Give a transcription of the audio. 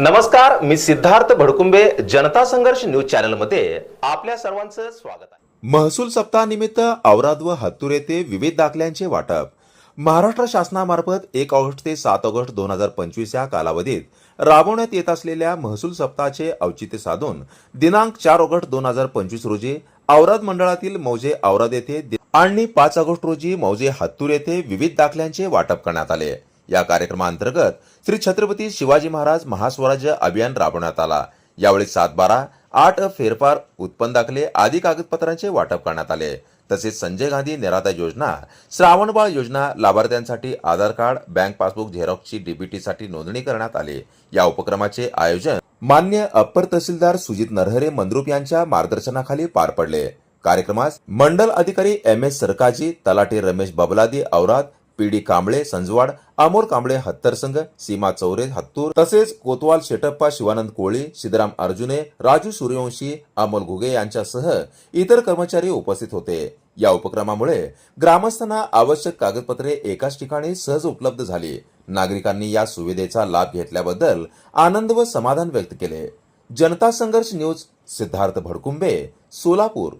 नमस्कार मी सिद्धार्थ भडकुंबे जनता संघर्ष न्यूज चॅनलमध्ये आपल्या सर्वांचं स्वागत आहे. महसूल सप्ताहानिमित्त औराद व हत्तूर येथे विविध दाखल्यांचे वाटप. महाराष्ट्र शासनामार्फत एक ऑगस्ट ते सात ऑगस्ट दोन हजार पंचवीस या कालावधीत राबवण्यात येत असलेल्या महसूल सप्ताहाचे औचित्य साधून दिनांक चार ऑगस्ट दोन हजार पंचवीस रोजी औराद मंडळातील मौजे औराद येथे आणि पाच ऑगस्ट रोजी मौजे हत्तूर येथे विविध दाखल्यांचे वाटप करण्यात आले. या कार्यक्रमाअंतर्गत श्री छत्रपती शिवाजी महाराज महास्वराज्य अभियान राबवण्यात आला. यावेळी सात बारा आठ फेरफार उत्पन्न दाखले आदी कागदपत्रांचे वाटप करण्यात आले. तसेच संजय गांधी निराधार योजना श्रावणबाळ योजना लाभार्थ्यांसाठी आधार कार्ड बँक पासबुक झेरॉक्सची डीबीटी साठी नोंदणी करण्यात आली. या उपक्रमाचे आयोजन मान्य अप्पर तहसीलदार सुजित नरहरे मंद्रुप यांच्या मार्गदर्शनाखाली पार पडले. कार्यक्रमास मंडल अधिकारी एम एस सरकाजी तलाठी रमेश बबलादी पी डी कांबळे संजवाड आमोर कांबळे हत्तरसंघ सीमा चौरे हत्तूर तसेच कोतवाल शेटप्पा शिवानंद कोळी सिद्धराम अर्जुने राजू सूर्यवंशी अमोल घुगे यांच्यासह इतर कर्मचारी उपस्थित होते. या उपक्रमामुळे ग्रामस्थांना आवश्यक कागदपत्रे एकाच ठिकाणी सहज उपलब्ध झाली. नागरिकांनी या सुविधेचा लाभ घेतल्याबद्दल आनंद व समाधान व्यक्त केले. जनता संघर्ष न्यूज सिद्धार्थ भडकुंबे सोलापूर.